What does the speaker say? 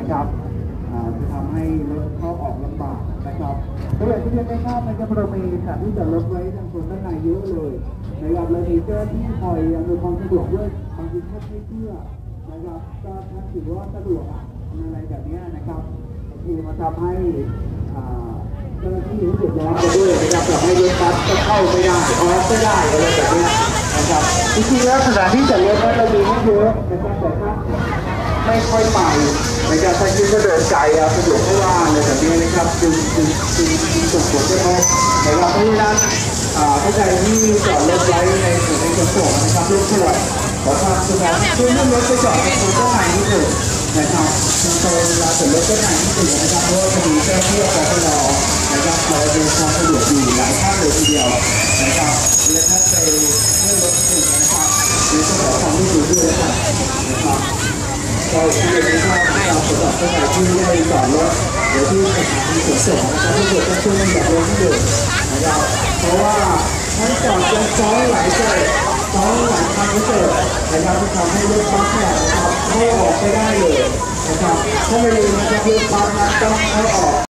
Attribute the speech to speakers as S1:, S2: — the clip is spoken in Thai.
S1: นะครับจะทำให้รถเข้าออกลำบากนะครับตัวอย่างที่เรียนไม่ทราบนะครับเรามีสถานที่จอดรถไว้ทางโซนด้านในเยอะเลยนะครับแล้วมีเจ้าที่คอยอำนวยความสะดวกด้วยบางทีแค่ไม่เชื่อนะครับก็ถือว่าสะดวกอะอะไรแบบนี้นะครับบางทีมาทำให้เจ้าหน้าที่รู้สึกร้อนไปด้วยนะครับทำให้รถบัสก็เข้าไม่ได้ออกไม่ได้อะไรแบบนี้นะครับจริงๆแล้วสถานที่จอดรถนั้นเรามีไม่เยอะนะครับแต่ถ้า ไม่ค่อยไปนะครับถ้าคิดว่าเดินไกลอะสะดวกไม่ว่าอะไรแบบนี้นะครับจึงจึงจึงจึงส่งผลกระทบนะครับเพราะฉะนั้นอ่าถ้าใครที่จอดรถไว้ในส่วนในขนส่งนะครับรถทัวร์ขอความสุขช่วยเลื่อนรถไปจอดในโซนด้านในนิดหนึ่งนะครับโซนเวลาจอดรถด้านในนิดหนึ่งนะครับเพราะว่าจะมีเจ้าหน้าที่ปปลนะครับคอยดูความสะดวกอยู่หลายท่านเลยทีเดียวนะครับและถ้าไปเลื่อนรถหนึ่งนะครับหรือต้องขอความร่วมมือด้วยนะครับ เราที่เรียนรู้ว่าเราสำหรับท่านใดที่ไม่ได้จอดรถหรือที่สถานีขนส่งนะครับทุกคนต้องช่วยกันจัดรถที่เดิมนะครับเพราะว่าทั้งจอดจนซ้อนหลายเกิดซ้อนหลายคันก็เกิดนะครับที่ทำให้รถบัสเนี่ยนะครับเข้าออกไม่ได้เลยนะครับถ้าไม่ลืมนะครับรถบัสนะต้องเข้าออก